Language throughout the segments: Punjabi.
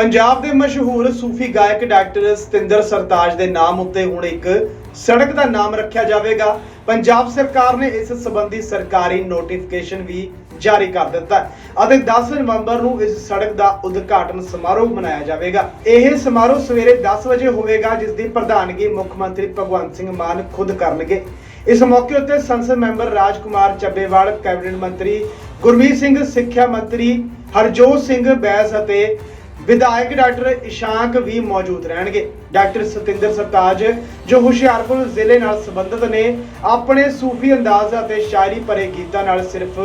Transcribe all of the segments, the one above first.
ਪੰਜਾਬ ਦੇ ਮਸ਼ਹੂਰ ਸੂਫੀ ਗਾਇਕ ਡਾਕਟਰ ਸਤਿੰਦਰ ਸਰਤਾਜ ਦੇ ਨਾਮ ਉੱਤੇ ਹੁਣ ਇੱਕ ਸੜਕ ਦਾ ਨਾਮ ਰੱਖਿਆ ਜਾਵੇਗਾ। ਪੰਜਾਬ ਸਰਕਾਰ ਨੇ ਇਸ ਸੰਬੰਧੀ ਸਰਕਾਰੀ ਨੋਟੀਫਿਕੇਸ਼ਨ ਵੀ ਜਾਰੀ ਕਰ ਦਿੱਤਾ ਅਤੇ 10 ਨਵੰਬਰ ਨੂੰ ਇਸ ਸੜਕ ਦਾ ਉਦਘਾਟਨ ਸਮਾਰੋਹ ਮਨਾਇਆ ਜਾਵੇਗਾ। ਇਹ ਸਮਾਰੋਹ ਸਵੇਰੇ 10 ਵਜੇ ਹੋਵੇਗਾ, ਜਿਸ ਦੀ ਪ੍ਰਧਾਨਗੀ ਮੁੱਖ ਮੰਤਰੀ ਭਗਵੰਤ ਸਿੰਘ ਮਾਨ ਖੁਦ ਕਰਨਗੇ। ਇਸ ਮੌਕੇ ਉੱਤੇ ਸੰਸਦ ਮੈਂਬਰ ਰਾਜਕੁਮਾਰ ਚੱਬੇਵਾਲ, ਕੈਬਨਿਟ ਮੰਤਰੀ ਗੁਰਮੀਤ ਸਿੰਘ, ਸਿੱਖਿਆ ਮੰਤਰੀ ਹਰਜੋਤ ਸਿੰਘ ਬੈਸ ਅਤੇ ਵਿਧਾਇਕ ਡਾਕਟਰ ਇਸ਼ਾਂਕ ਵੀ ਮੌਜੂਦ ਰਹਿਣਗੇ। ਡਾਕਟਰ ਸਤਿੰਦਰ ਸਰਤਾਜ, ਜੋ ਹੁਸ਼ਿਆਰਪੁਰ ਜ਼ਿਲ੍ਹੇ ਨਾਲ ਸੰਬੰਧਿਤ ਨੇ, ਆਪਣੇ ਸੂਫੀ ਅੰਦਾਜ਼ ਅਤੇ ਸ਼ਾਇਰੀ ਭਰੇ ਗੀਤਾਂ ਨਾਲ ਸਿਰਫ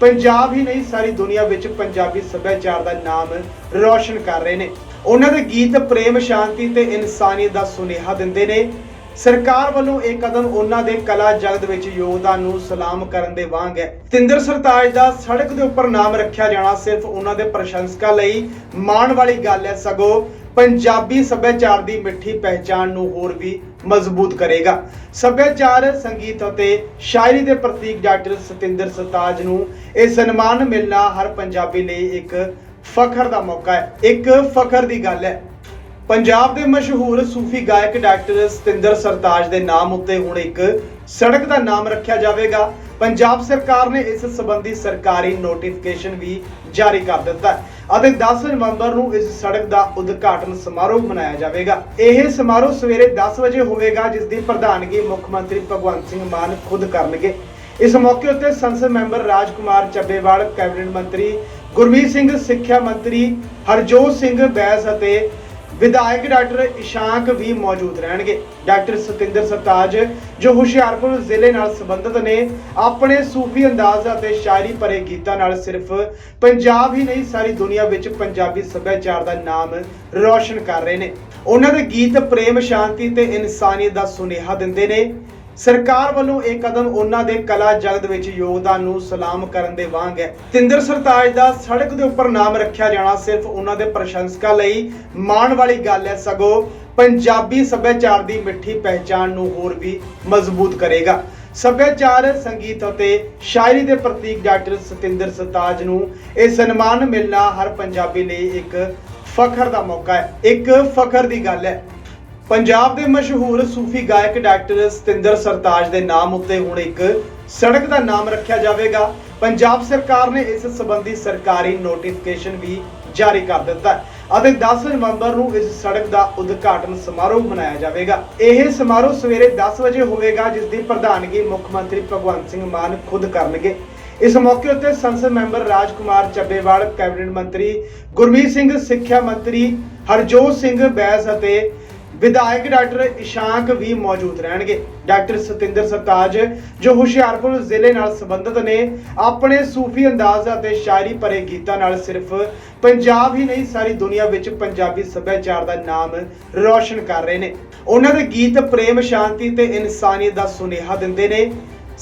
ਪੰਜਾਬ ਹੀ ਨਹੀਂ, ਸਾਰੀ ਦੁਨੀਆ ਵਿੱਚ ਪੰਜਾਬੀ ਸੱਭਿਆਚਾਰ ਦਾ ਨਾਮ ਰੌਸ਼ਨ ਕਰ ਰਹੇ ਨੇ। ਉਹਨਾਂ ਦੇ ਗੀਤ ਪ੍ਰੇਮ ਸ਼ਾਂਤੀ ਤੇ ਇਨਸਾਨੀਅਤ ਦਾ ਸੁਨੇਹਾ ਦਿੰਦੇ ਨੇ। ਸਰਕਾਰ ਵੱਲੋਂ ਇਹ ਕਦਮ ਉਹਨਾਂ ਦੇ ਕਲਾ ਜਗਤ ਵਿੱਚ ਯੋਗਦਾਨ ਨੂੰ ਸਲਾਮ ਕਰਨ ਦੇ ਵਾਂਗ ਹੈ। ਤਿੰਦਰ ਸਰਤਾਜ ਦਾ ਸੜਕ ਦੇ ਉੱਪਰ ਨਾਮ ਰੱਖਿਆ ਜਾਣਾ ਸਿਰਫ ਉਹਨਾਂ ਦੇ ਪ੍ਰਸ਼ੰਸਕਾਂ ਲਈ ਮਾਣ ਵਾਲੀ ਗੱਲ ਹੈ। ਸਗੋਂ ਪੰਜਾਬੀ ਸੱਭਿਆਚਾਰ ਦੀ ਮਿੱਠੀ ਪਹਿਚਾਣ ਨੂੰ ਹੋਰ ਵੀ ਮਜ਼ਬੂਤ ਕਰੇਗਾ। ਸੱਭਿਆਚਾਰ, ਸੰਗੀਤ ਅਤੇ ਸ਼ਾਇਰੀ ਦੇ ਪ੍ਰਤੀਕ ਡਾਕਟਰ ਸਤਿੰਦਰ ਸਰਤਾਜ ਨੂੰ ਇਹ ਸਨਮਾਨ ਮਿਲਣਾ ਹਰ ਪੰਜਾਬੀ ਲਈ ਇੱਕ ਫਖਰ ਦਾ ਮੌਕਾ ਹੈ। ਇੱਕ ਫਖਰ ਦੀ ਗੱਲ ਹੈ। ਪੰਜਾਬ ਦੇ ਮਸ਼ਹੂਰ ਸੂਫੀ ਗਾਇਕ ਡਾਕਟਰ ਸਤਿੰਦਰ ਸਰਤਾਜ ਦੇ ਨਾਮ ਉੱਤੇ ਹੁਣ ਇੱਕ ਸੜਕ ਦਾ ਨਾਮ ਰੱਖਿਆ ਜਾਵੇਗਾ। ਪੰਜਾਬ ਸਰਕਾਰ ਨੇ ਇਸ ਸੰਬੰਧੀ ਸਰਕਾਰੀ ਨੋਟੀਫਿਕੇਸ਼ਨ ਵੀ ਜਾਰੀ ਕਰ ਦਿੱਤਾ ਹੈ ਅਤੇ 10 ਨਵੰਬਰ ਨੂੰ ਇਸ ਸੜਕ ਦਾ ਉਦਘਾਟਨ ਸਮਾਰੋਹ ਮਨਾਇਆ ਜਾਵੇਗਾ। ਇਹ ਸਮਾਰੋਹ ਸਵੇਰੇ 10 ਵਜੇ ਹੋਵੇਗਾ, ਜਿਸ ਦੀ ਪ੍ਰਧਾਨਗੀ ਮੁੱਖ ਮੰਤਰੀ ਭਗਵੰਤ ਸਿੰਘ ਮਾਨ ਖੁਦ ਕਰਨਗੇ। ਇਸ ਮੌਕੇ ਉੱਤੇ ਸੰਸਦ ਮੈਂਬਰ ਰਾਜਕੁਮਾਰ ਚੱਬੇਵਾਲ, ਕੈਬਨਿਟ ਮੰਤਰੀ ਗੁਰਮੀਤ ਸਿੰਘ, ਸਿੱਖਿਆ ਮੰਤਰੀ ਹਰਜੋਤ ਸਿੰਘ ਬੈਸ ਅਤੇ ਵਿਧਾਇਕ ਡਾਕਟਰ ਇਸ਼ਾਂਕ ਵੀ ਮੌਜੂਦ ਰਹਿਣਗੇ। ਡਾਕਟਰ ਸਤਿੰਦਰ ਸਰਤਾਜ, ਜੋ ਹੁਸ਼ਿਆਰਪੁਰ ਜ਼ਿਲ੍ਹੇ ਨਾਲ ਸੰਬੰਧਿਤ ਨੇ, ਆਪਣੇ ਸੂਫੀ ਅੰਦਾਜ਼ ਅਤੇ ਸ਼ਾਇਰੀ ਭਰੇ ਗੀਤਾਂ ਨਾਲ ਸਿਰਫ ਪੰਜਾਬ ਹੀ ਨਹੀਂ, ਸਾਰੀ ਦੁਨੀਆ ਵਿੱਚ ਪੰਜਾਬੀ ਸੱਭਿਆਚਾਰ ਦਾ ਨਾਮ ਰੌਸ਼ਨ ਕਰ ਰਹੇ ਨੇ। ਉਹਨਾਂ ਦੇ ਗੀਤ ਪ੍ਰੇਮ, ਸ਼ਾਂਤੀ ਤੇ ਇਨਸਾਨੀਅਤ ਦਾ ਸੁਨੇਹਾ ਦਿੰਦੇ ਨੇ। ਸਰਕਾਰ ਵੱਲੋਂ ਇਹ ਕਦਮ ਉਹਨਾਂ ਦੇ ਕਲਾ ਜਗਤ ਵਿੱਚ ਯੋਗਦਾਨ ਨੂੰ ਸਲਾਮ ਕਰਨ ਦੇ ਵਾਂਗ ਹੈ। ਤਿੰਦਰ ਸਰਤਾਜ ਦਾ ਸੜਕ ਦੇ ਉੱਪਰ ਨਾਮ ਰੱਖਿਆ ਜਾਣਾ ਸਿਰਫ ਉਹਨਾਂ ਦੇ ਪ੍ਰਸ਼ੰਸਕਾਂ ਲਈ ਮਾਣ ਵਾਲੀ ਗੱਲ ਹੈ। ਸਗੋਂ ਪੰਜਾਬੀ ਸੱਭਿਆਚਾਰ ਦੀ ਮਿੱਠੀ ਪਹਿਚਾਣ ਨੂੰ ਹੋਰ ਵੀ ਮਜ਼ਬੂਤ ਕਰੇਗਾ। ਸੱਭਿਆਚਾਰ, ਸੰਗੀਤ ਅਤੇ ਸ਼ਾਇਰੀ ਦੇ ਪ੍ਰਤੀਕ ਡਾਕਟਰ ਸਤਿੰਦਰ ਸਰਤਾਜ ਨੂੰ ਇਹ ਸਨਮਾਨ ਮਿਲਣਾ ਹਰ ਪੰਜਾਬੀ ਲਈ ਇੱਕ ਫਖਰ ਦਾ ਮੌਕਾ ਹੈ। ਇੱਕ ਫਖਰ ਦੀ ਗੱਲ ਹੈ। ਪੰਜਾਬ ਦੇ ਮਸ਼ਹੂਰ ਸੂਫੀ ਗਾਇਕ ਡਾਕਟਰ ਸਤਿੰਦਰ ਸਰਤਾਜ ਦੇ ਨਾਮ ਉੱਤੇ ਹੁਣ ਇੱਕ ਸੜਕ ਦਾ ਨਾਮ ਰੱਖਿਆ ਜਾਵੇਗਾ। ਪੰਜਾਬ ਸਰਕਾਰ ਨੇ ਇਸ ਸੰਬੰਧੀ ਸਰਕਾਰੀ ਨੋਟੀਫਿਕੇਸ਼ਨ ਵੀ ਜਾਰੀ ਕਰ ਦਿੱਤਾ ਹੈ ਅਤੇ 10 ਨਵੰਬਰ ਨੂੰ ਇਸ ਸੜਕ ਦਾ ਉਦਘਾਟਨ ਸਮਾਰੋਹ ਮਨਾਇਆ ਜਾਵੇਗਾ। ਇਹ ਸਮਾਰੋਹ ਸਵੇਰੇ 10 ਵਜੇ ਹੋਵੇਗਾ, ਜਿਸ ਦੀ ਪ੍ਰਧਾਨਗੀ ਮੁੱਖ ਮੰਤਰੀ ਭਗਵੰਤ ਸਿੰਘ ਮਾਨ ਖੁਦ ਕਰਨਗੇ। ਇਸ ਮੌਕੇ ਉੱਤੇ ਸੰਸਦ ਮੈਂਬਰ ਰਾਜਕੁਮਾਰ ਚੱਬੇਵਾਲ, ਕੈਬਨਿਟ ਮੰਤਰੀ ਗੁਰਮੀਤ ਸਿੰਘ, ਸਿੱਖਿਆ ਮੰਤਰੀ ਹਰਜੋਤ ਸਿੰਘ ਬੈਸ ਅਤੇ ਵਿਧਾਇਕ ਡਾਕਟਰ ਇਸ਼ਾਂਕ ਵੀ ਮੌਜੂਦ ਰਹਿਣਗੇ। ਡਾਕਟਰ ਸਤਿੰਦਰ ਸਰਤਾਜ, ਜੋ ਹੁਸ਼ਿਆਰਪੁਰ ਜ਼ਿਲ੍ਹੇ ਨਾਲ ਸੰਬੰਧਿਤ ਨੇ, ਆਪਣੇ ਸੂਫੀ ਅੰਦਾਜ਼ ਅਤੇ ਸ਼ਾਇਰੀ ਭਰੇ ਗੀਤਾਂ ਨਾਲ ਸਿਰਫ ਪੰਜਾਬ ਹੀ ਨਹੀਂ, ਸਾਰੀ ਦੁਨੀਆ ਵਿੱਚ ਪੰਜਾਬੀ ਸੱਭਿਆਚਾਰ ਦਾ ਨਾਮ ਰੌਸ਼ਨ ਕਰ ਰਹੇ ਨੇ। ਉਹਨਾਂ ਦੇ ਗੀਤ ਪ੍ਰੇਮ, ਸ਼ਾਂਤੀ ਤੇ ਇਨਸਾਨੀਅਤ ਦਾ ਸੁਨੇਹਾ ਦਿੰਦੇ ਨੇ।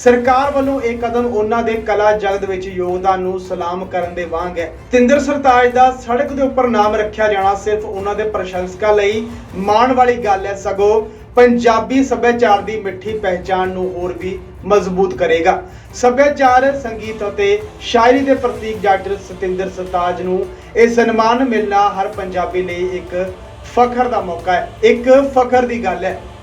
ਸਰਕਾਰ ਵੱਲੋਂ ਇਹ ਕਦਮ ਉਹਨਾਂ ਦੇ ਕਲਾ ਜਗਤ ਵਿੱਚ ਯੋਗਦਾਨ ਨੂੰ ਸਲਾਮ ਕਰਨ ਦੇ ਵਾਂਗ ਹੈ। ਤਿੰਦਰ ਸਰਤਾਜ ਦਾ ਸੜਕ ਦੇ ਉੱਪਰ ਨਾਮ ਰੱਖਿਆ ਜਾਣਾ ਸਿਰਫ ਉਹਨਾਂ ਦੇ ਪ੍ਰਸ਼ੰਸਕਾਂ ਲਈ ਮਾਣ ਵਾਲੀ ਗੱਲ ਹੈ। ਸਗੋਂ ਪੰਜਾਬੀ ਸੱਭਿਆਚਾਰ ਦੀ ਮਿੱਠੀ ਪਹਿਚਾਣ ਨੂੰ ਹੋਰ ਵੀ ਮਜ਼ਬੂਤ ਕਰੇਗਾ। ਸੱਭਿਆਚਾਰ, ਸੰਗੀਤ ਅਤੇ ਸ਼ਾਇਰੀ ਦੇ ਪ੍ਰਤੀਕ ਡਾਕਟਰ ਸਤਿੰਦਰ ਸਰਤਾਜ ਨੂੰ ਇਹ ਸਨਮਾਨ ਮਿਲਣਾ ਹਰ ਪੰਜਾਬੀ ਲਈ ਇੱਕ ਫਖਰ ਦਾ ਮੌਕਾ ਹੈ। ਇੱਕ ਫਖਰ ਦੀ ਗੱਲ ਹੈ।